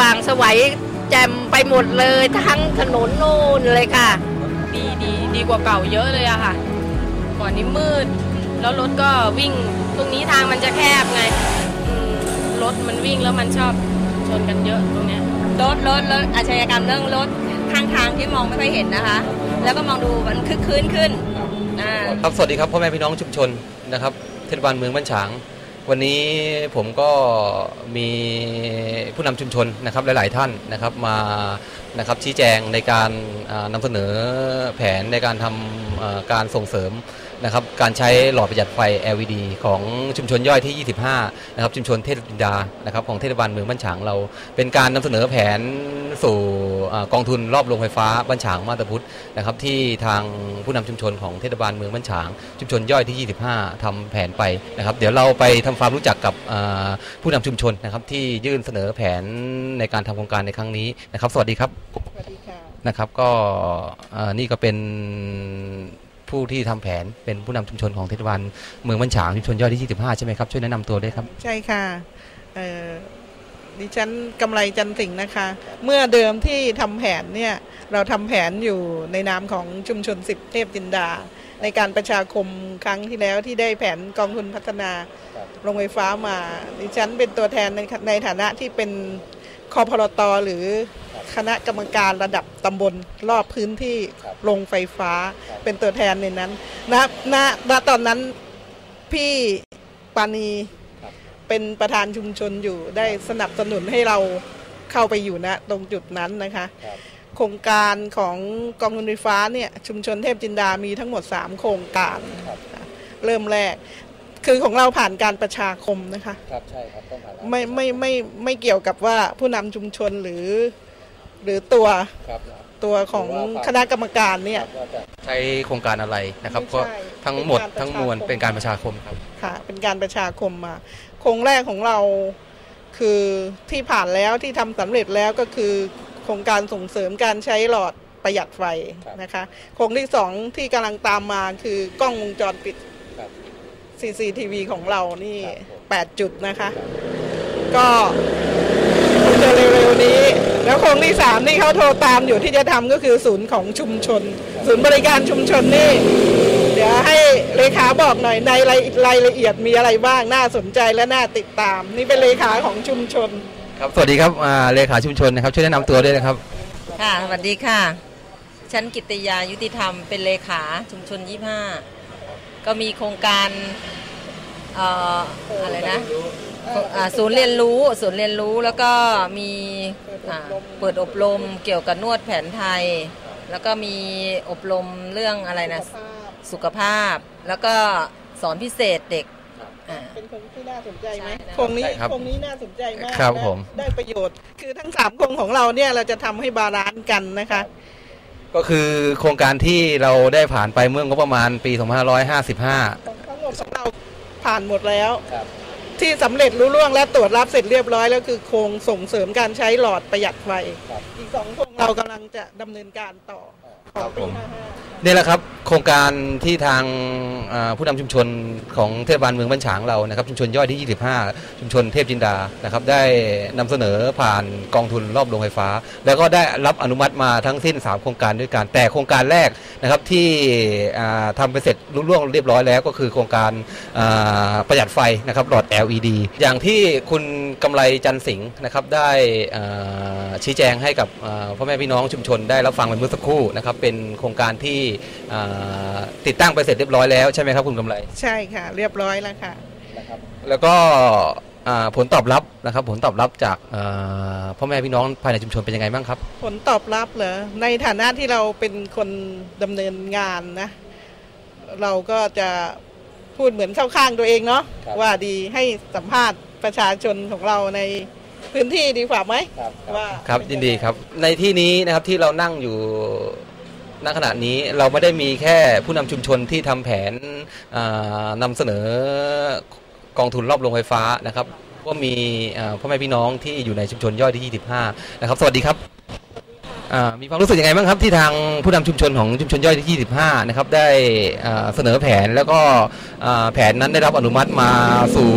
ว่างสวัยแจ่มไปหมดเลยทั้งถนนโน่นเลยค่ะ ดีดีดีกว่าเก่าเยอะเลยอะค่ะก่อนนี้มืด แล้วรถก็วิ่งตรงนี้ทางมันจะแคบไงอืมรถมันวิ่งแล้วมันชอบชนกันเยอะตรงเนี้ยลดลดลดอาชญากรรมเรื่องรถข้างทางที่มองไม่ค่อยเห็นนะคะ แล้วก็มองดูมันคึกคืนขึ้นอ่าครับสวัสดีครับพ่อแม่พี่น้องชุมชนนะครับเทศบาลเมืองบ้านฉาง วันนี้ผมก็มีผู้นำชุมชนนะครับหลาย ๆ ท่านนะครับมานะครับชี้แจงในการนำนำเสนอแผนในการทำอ่าการส่งเสริม นะครับการใช้หลอดประหยัดไฟ LED ของชุมชนย่อยที่ 25 นะครับชุมชนเทพจินดานะครับของเทศบาลเมืองบ้านฉางเรา เป็นการนำเสนอแผนสู่อ่ากองทุนรอบโรงไฟฟ้าบ้านฉางมาตาพุทธนะครับที่ทางผู้นำชุมชนของเทศบาลเมืองบ้านฉาง ชุมชนย่อยที่ 25ทำแผนไปนะครับเดี๋ยวเราไปทำความรู้จักกับอ่าผู้นำชุมชนนะครับที่ยื่นเสนอแผนในการทำโครงการในครั้งนี้นะครับ สวัสดีครับสวัสดีค่ะนะครับก็อ่านี่ก็เป็น ผู้ที่ทำแผนเป็นผู้นำชุมชนของเทศบาลเมืองบ้านฉางชุมชนย่อยที่ 25 ใช่ไหมครับ ช่วยแนะนำตัวด้วยครับ ใช่ค่ะเอ่อดิฉันกำไรจันสิงห์นะคะ เมื่อเดิมที่ทำแผนเนี่ยเราทำแผนอยู่ในนามของชุมชนสิบเทพจินดา ในการประชาคมครั้งที่แล้วที่ได้แผนกองทุนพัฒนาโรงไฟฟ้ามา ดิฉันเป็นตัวแทนในในฐานะที่เป็นคอพลตหรือ คณะกรรมการระดับตำบลรอบพื้นที่โรงไฟฟ้าเป็นตัวแทนในนั้นณณณตอนนั้นพี่ปานีเป็นประธานชุมชนอยู่ได้สนับสนุนให้เราเข้าไปอยู่ณตรงจุดนั้นนะคะโครงการของกองทุนไฟฟ้าเนี่ยชุมชนเทพจินดามีทั้งหมด 3 โครงการนะเริ่มแรกคือของเราผ่านการประชาคมนะคะ ครับใช่ครับต้องผ่านไม่ไม่ไม่ไม่เกี่ยวกับว่าผู้นำชุมชนหรือ หรือตัวครับตัวของคณะกรรมการเนี่ยว่าจะใช้โครงการอะไรนะครับไม่ก็ใช่ทั้งหมดเป็นการทั้งมวลประชาคมเป็นการประชาคมครับค่ะ เป็นการประชาคมมา โครงแรกของเราคือที่ผ่านแล้วที่ทำสำเร็จแล้วก็คือ โครงการส่งเสริมการใช้หลอดประหยัดไฟครับนะคะ โครงที่สองที่กำลังตามมาคือกล้องวงจรปิดครับ CCTV ของเรานี่ครับผม8จุดนะคะ ก็คงจะเร็วๆนี้ แล้วโครงที่สามนี่เขาโทรตามอยู่ที่จะทำก็คือศูนย์ของชุมชน ศูนย์บริการชุมชนนี่ เดี๋ยวให้เลขาบอกหน่อยในรายรายละเอียดมีอะไรบ้างน่าสนใจและน่าติดตาม นี่เป็นเลขาของชุมชน ครับสวัสดีครับอ่าเลขาชุมชนนะครับช่วยแนะนำตัวด้วยนะครับ ค่ะสวัสดีค่ะฉันกิตยายุติธรรมเป็นเลขาชุมชน 25 ก็มีโครงการเอ่ออะไรนะอ่า ศูนย์เรียนรู้ศูนย์เรียนรู้แล้วก็มีอ่าเปิดอบรมเกี่ยวกับนวดแผนไทย แล้วก็มีอบรมเรื่องอะไรนะสุขภาพ แล้วก็สอนพิเศษเด็กอ่าเป็นคนที่น่าสนใจไหมใช่นะโครงนี้ใช่ครับโครงนี้น่าสนใจมากครับและผมได้ประโยชน์ คือทั้งสามโครงของเราเนี่ยเราจะทำให้บาลานซ์กันนะคะ ก็คือโครงการที่เราได้ผ่านไปเมื่องบประมาณปี 2555ทั้งหมดของเราผ่านหมดแล้ว ที่สำเร็จรุ่ร่วงและตรวจรับเสร็จเรียบร้อยแล้วคือโครงส่งเสริมการใช้หลอดประหยัดไฟ อีกสองโครงเรากำลังจะดำเนินการต่อของปีผมห้าห้านี่แหละครับ โครงการที่ทางอ่าผู้นำชุมชนของเทศบาลเมืองบ้านฉางเรานะครับชุมชนย่อยที่ 25 ชุมชนเทพจินดานะครับได้นำเสนอผ่านกองทุนรอบโรงไฟฟ้า แล้วก็ได้รับอนุมัติมาทั้งสิ้น 3 โครงการด้วยกันแต่โครงการแรกนะครับที่อ่าทำไปเสร็จรุ่ล่วงเรียบร้อยแล้วก็คือโครงการอ่าประหยัดไฟนะครับหลอด LED อย่างที่คุณกำไรจันทร์สิงห์นะครับได้อ่าชี้แจงให้กับอ่าพ่อแม่พี่น้องชุมชนได้รับฟังไปเมื่อสักครู่นะครับเป็นโครงการที่อ่าติดตั้งไปเสร็จเรียบร้อยแล้วใช่ไหมครับคุณกำไรใช่ค่ะ เรียบร้อยแล้วค่ะแล้วก็อ่าผลตอบรับนะครับผลตอบรับจากอ่าพ่อแม่พี่น้องภายในชุมชนเป็นยังไงบ้างครับ ผลตอบรับเหรอในฐานะที่เราเป็นคนดำเนินงานนะ เราก็จะพูดเหมือนเข้าข้างตัวเองเนาะครับว่าดีให้สัมภาษณ์ประชาชนของเราใน พื้นที่ดีกว่าไหมว่าครับเป็นยิงนไงดีครับ ในที่นี้นะครับที่เรานั่งอยู่ณขณะนี้เราไม่ได้มีแค่ผู้นำชุมชนที่ทำแผนอ่านำเสนอกองทุนรอบโรงไฟฟ้านะครับ ก็มีอ่าพ่อแม่พี่น้องที่อยู่ในชุมชนย่อยที่ 25 นะครับ สวัสดีครับอ่ามีความรู้สึกยังไงบ้างครับที่ทางผู้นำชุมชนของชุมชนย่อยที่ 25 นะครับได้อ่าเสนอแผนแล้วก็อ่าแผนนั้นได้รับอนุมัติมาสู่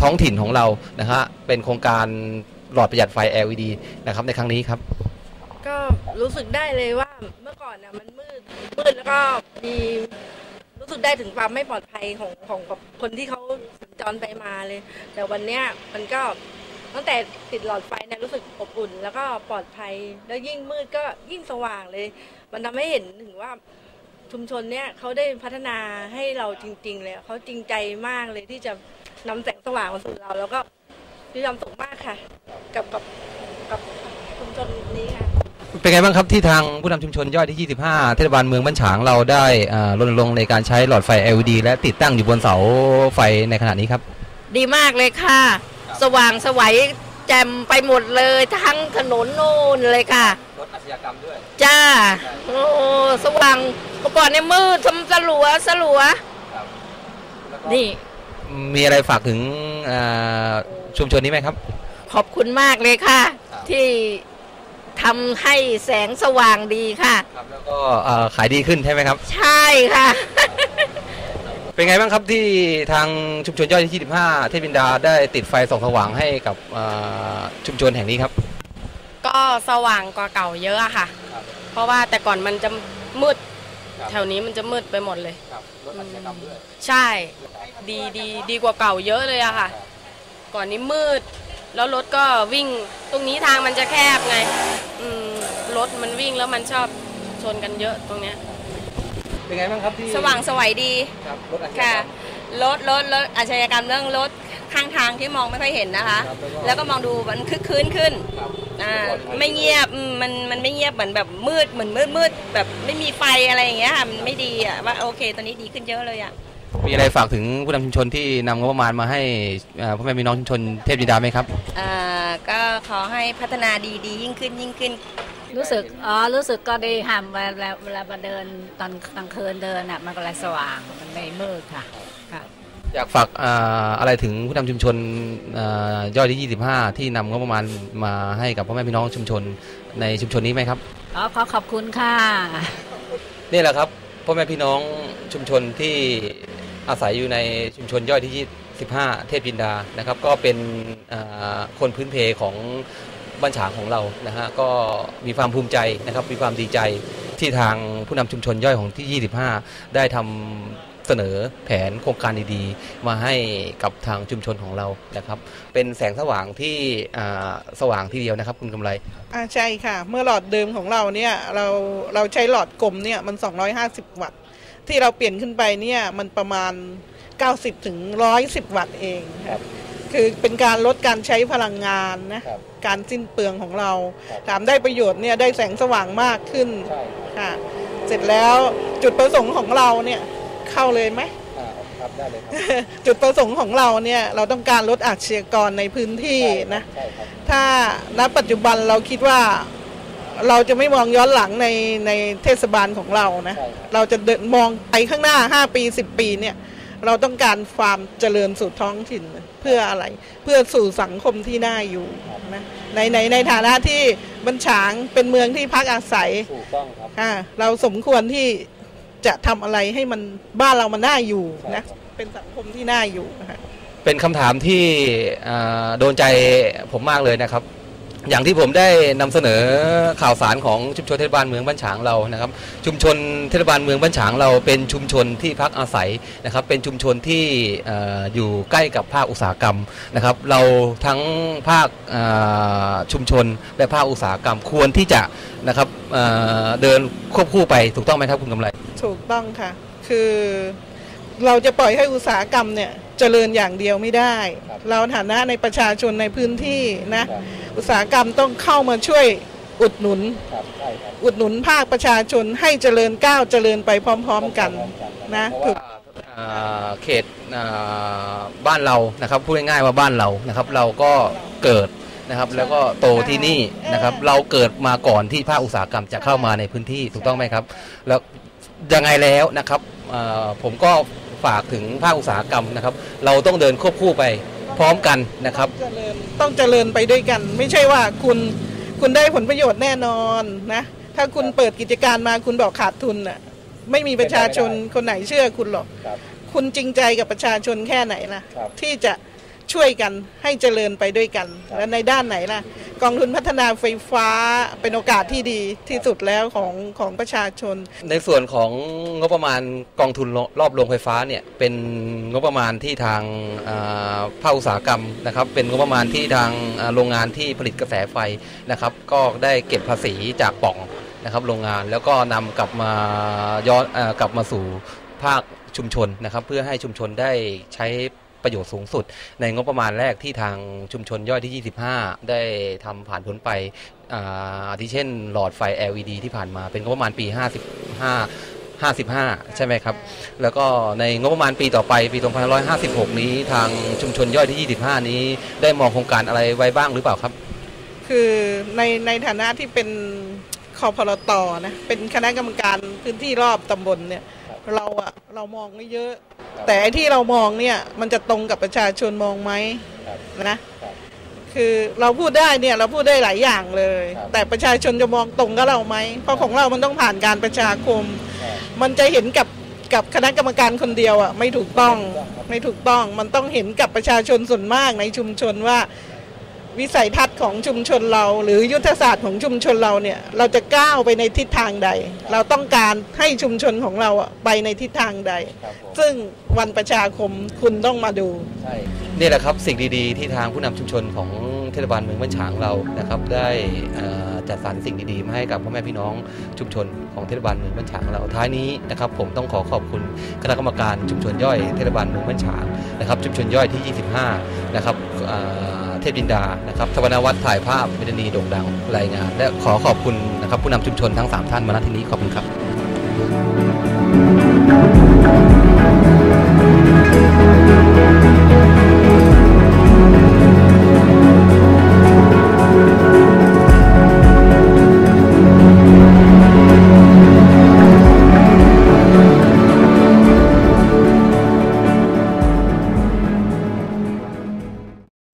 ท้องถิ่นของเรานะฮะเป็นโครงการหลอดประหยัดไฟ LED นะครับในครั้งนี้ครับ ก็รู้สึกได้เลยว่าเมื่อก่อนนะมันมืดมืดแล้วก็มีรู้สึกได้ถึงความไม่ปลอดภัยของของคนที่เขาสัญจรไปมาเลย แต่วันเนี้ยมันก็ตั้งแต่ติดหลอดไฟเนี่ยรู้สึกอบอุ่น แล้วก็ปลอดภัยแล้วยิ่งมืดก็ยิ่งสว่างเลย มันทำให้เห็นถึงว่าชุมชนเนี่ยเขาได้พัฒนาให้เราจริง ๆ เลยเขาจริงใจมากเลยที่จะ นำแสงสว่างมาสู่เรา แล้วก็มีความสุขมากค่ะ กับกับกับชุมชนนี้ค่ะ เป็นไงบ้างครับที่ทางผู้นำชุมชนย่อยที่ 25 เทศบาลเมืองบ้านฉางเราได้อ่ารณรงค์ในการใช้หลอดไฟ LED และติดตั้งอยู่บนเสาไฟในขณะนี้ครับ ดีมากเลยค่ะ สว่างสวัยแจ่มไปหมดเลยทั้งถนนนู่นเลยค่ะลดอาชญากรรมด้วย จ้า โอ้สว่างเมื่อก่อนในยมืดทำสลัวสลัว นี่ มีอะไรฝากถึงอ่าชุมชนนี้ไหมครับ ขอบคุณมากเลยค่ะครับที่ทำให้แสงสว่างดีค่ะครับแล้วก็เอ่อขายดีขึ้นใช่ไหมครับ ใช่ค่ะ เป็นไงบ้างครับที่ทางชุมชนย่อยที่ 25 เทพบินดาได้ติดไฟส่องสว่างให้กับอ่าชุมชนแห่งนี้ครับ ก็สว่างกว่าเก่าเยอะอะค่ะครับเพราะว่าแต่ก่อนมันจะมืดครับ แถวนี้มันจะมืดไปหมดเลย ครับลดอาชญากรรมด้วยใช่ ดีดีดีกว่าเก่าเยอะเลยอะค่ะ ก่อนนี้มืด แล้วรถก็วิ่ง ตรงนี้ทางมันจะแคบไง อืมรถมันวิ่งแล้วมันชอบชนกันเยอะตรงเนี้ย เป็นไงบ้างครับที่สว่างสวัยดี ครับลดอาชญากค่ะรรมลดลดลดอาชญากรรมเรื่องรถข้างทางที่มองไม่ค่อยเห็นนะคะ ครับแล้วก็ แล้วก็มองดูมันคึกคืนขึ้น ครับ อ่าไม่เงียบอืมมันมันไม่เงียบเหมือนแบบมืดเหมือนมืดมืดแบบไม่มีไฟอะไรอย่างเงี้ยค่ะมันไม่ดีอะว่าโอเค ตอนนี้ดีขึ้นเยอะเลยอะ มีอะไรฝากถึงผู้นำชุมชนที่นำงบประมาณมาให้อ่าพ่อแม่พี่น้องชุมชนเทพบินดาไหมครับ อ่าก็ขอให้พัฒนาดีดียิ่งขึ้นยิ่งขึ้น รู้สึก อ๋อ รู้สึกก็ดีค่ะเวลาเวลามาเดินตอนกลางคืนเดินอะ มันก็เลยสว่าง มันไม่มืดค่ะค่ะ อยากฝากอ่าอะไรถึงผู้นำชุมชนอ่าย่อยที่ 25 ที่นำงบประมาณมาให้กับพ่อแม่พี่น้องชุมชนในชุมชนนี้ไหมครับอ๋อขอขอบคุณค่ะนี่แหละครับพ่อแม่พี่น้องชุมชนที่อาศัยอยู่ในชุมชนย่อยที่15เทพจินดานะครับ ก็เป็นอ่าคนพื้นเพของบ้านฉางของเรานะฮะก็มีความภูมิใจนะครับมีความดีใจที่ทางผู้นำชุมชนย่อยของที่ 25 ได้ทำ เสนอแผนโครงการดีๆ มาให้กับทางชุมชนของเรานะครับ เป็นแสงสว่างที่อ่าสว่างทีเดียวนะครับ คุณกำไรอ่าใช่ค่ะ เมื่อหลอดเดิมของเราเนี่ยเราเราใช้หลอดกลมเนี่ยมัน 250 วัตต์ ที่เราเปลี่ยนขึ้นไปเนี่ยมันประมาณ 90ถึง110 วัตต์เองครับคือเป็นการลดการใช้พลังงานนะครับการสิ้นเปลืองของเราครับถามได้ประโยชน์เนี่ยได้แสงสว่างมากขึ้นค่ะ เสร็จแล้วจุดประสงค์ของเราเนี่ย เข้าเลยไหมครับได้เลยครับจุดประสงค์ของเราเนี่ยเราต้องการลดอาชญากรในพื้นที่นะใช่ครับถ้าณปัจจุบันเราคิดว่าเราจะไม่มองย้อนหลังในในเทศบาลของเรานะใช่ครับเราจะเดินมองไปข้างหน้า 5 ปี 10 ปีเนี่ย เราต้องการความเจริญสู่ท้องถิ่นเพื่ออะไร เพื่อสู่สังคมที่น่าอยู่นะในในในฐานะที่บัญชางเป็นเมืองที่พักอาศัยถูกต้องครับอ่าเราสมควรที่ จะทำอะไรให้มันบ้านเรามันน่าอยู่ใช่นะครับเป็นสังคมที่น่าอยู่นะคะเป็นคำถามที่อ่าโดนใจผมมากเลยนะครับ อย่างที่ผมได้นำเสนอข่าวสารของชุมชนเทศบาลเมืองบ้านฉางเรานะครับ ชุมชนเทศบาลเมืองบ้านฉางเราเป็นชุมชนที่พักอาศัยนะครับ เป็นชุมชนที่เอ่ออยู่ใกล้กับภาคอุตสาหกรรมนะครับ เราทั้งภาคอ่าชุมชนและภาคอุตสาหกรรมควรที่จะนะครับเอ่อเดินควบคู่ไปถูกต้องไหมครับคุณกำไร ถูกต้องค่ะ คือเราจะปล่อยให้อุตสาหกรรมเนี่ยเจริญอย่างเดียวไม่ได้ครับเราฐานะในประชาชนในพื้นที่นะอุตสาหกรรมต้องเข้ามาช่วยอุดหนุนครับใช่ครับอุดหนุนภาคประชาชนให้เจริญก้าวเจริญไปพร้อม ๆกันนะเพราะว่าอ่าเขตอ่าบ้านเรานะครับพูดง่ายๆว่าบ้านเรานะครับ เราก็เกิดนะครับ แล้วก็โตที่นี่นะครับ เราเกิดมาก่อนที่ภาคอุตสาหกรรมจะเข้ามาในพื้นที่ถูกต้องไหมครับ แล้ว ยังไงแล้วนะครับอ่าผมก็ฝากถึงภาคอุตสาหกรรมนะครับ เราต้องเดินควบคู่ไปพร้อมกันนะครับเจริญต้องเจริญไปด้วยกัน ไม่ใช่ว่าคุณคุณได้ผลประโยชน์แน่นอนนะถ้าคุณเปิดกิจการมาคุณบอกขาดทุนน่ะไม่มีประชาชนคนไหนเชื่อคุณหรอกครับคุณจริงใจกับประชาชนแค่ไหนล่ะครับที่จะช่วยกันให้เจริญไปด้วยกัน และในด้านไหนล่ะ กองทุนพัฒนาไฟฟ้าเป็นโอกาสที่ดีที่สุดแล้วของของประชาชน ในส่วนของงบประมาณกองทุนรอบโรงไฟฟ้าเนี่ยเป็นงบประมาณที่ทางภาคอุตสาหกรรมนะครับ เป็นงบประมาณที่ทางโรงงานที่ผลิตกระแสไฟนะครับ ก็ได้เก็บภาษีจากป่องนะครับโรงงานแล้วก็นำกลับมาย้อนกลับมาสู่ภาคชุมชนนะครับ เพื่อให้ชุมชนได้ใช้ ประโยชน์สูงสุด ในงบประมาณแรกที่ทางชุมชนย่อยที่ 25 ได้ทำผ่านพ้นไปอ่าอาทิเช่น หลอดไฟ LED ที่ผ่านมาเป็นงบประมาณปี 55 55 ใช่ไหมครับ แล้วก็ในงบประมาณปีต่อไปปี 2556 นี้ทางชุมชนย่อยที่ 25 นี้ได้มองโครงการอะไรไว้บ้างหรือเปล่าครับ คือในในฐานะที่เป็นคอพลตนะเป็นคณะกรรมการพื้นที่รอบตำบลเนี่ย เราอะเรามองไม่เยอะ แต่ไอ้ที่เรามองเนี่ยมันจะตรงกับประชาชนมองไหมนะคือเราพูดได้เนี่ยเราพูดได้หลายอย่างเลย แต่ประชาชนจะมองตรงกับเราไหมเพราะของเรามันต้องผ่านการประชาคม มันจะเห็นกับกับคณะกรรมการคนเดียวอะไม่ถูกต้องไม่ถูกต้องมันต้องเห็นกับประชาชนส่วนมากในชุมชนว่า วิสัยทัศน์ของชุมชนเรา หรือยุทธศาสตร์ของชุมชนเราเนี่ยเราจะก้าวไปในทิศทางใด เราต้องการให้ชุมชนของเราอะไปในทิศทางใด ซึ่งวันประชาคมคุณต้องมาดูนี่แหละครับสิ่งดีๆ ที่ทางผู้นำชุมชนของเทศบาลเมืองบ้านฉางเรานะครับ ได้เอ่อจัดสรรสิ่งดีๆมาให้กับพ่อแม่พี่น้องชุมชนของเทศบาลเมืองบ้านฉางเราท้ายนี้นะครับ ผมต้องขอขอบคุณคณะกรรมการชุมชนย่อยเทศบาลเมืองบ้านฉางนะครับ ชุมชนย่อยที่ 25 นะครับ เทพดินดานะครับสวรรณวัฒน์ถ่ายภาพเวทนีโด่งดังรายงาน และขอขอบคุณนะครับผู้นำชุมชนทั้งสามท่านมาณที่นี้ขอบคุณครับ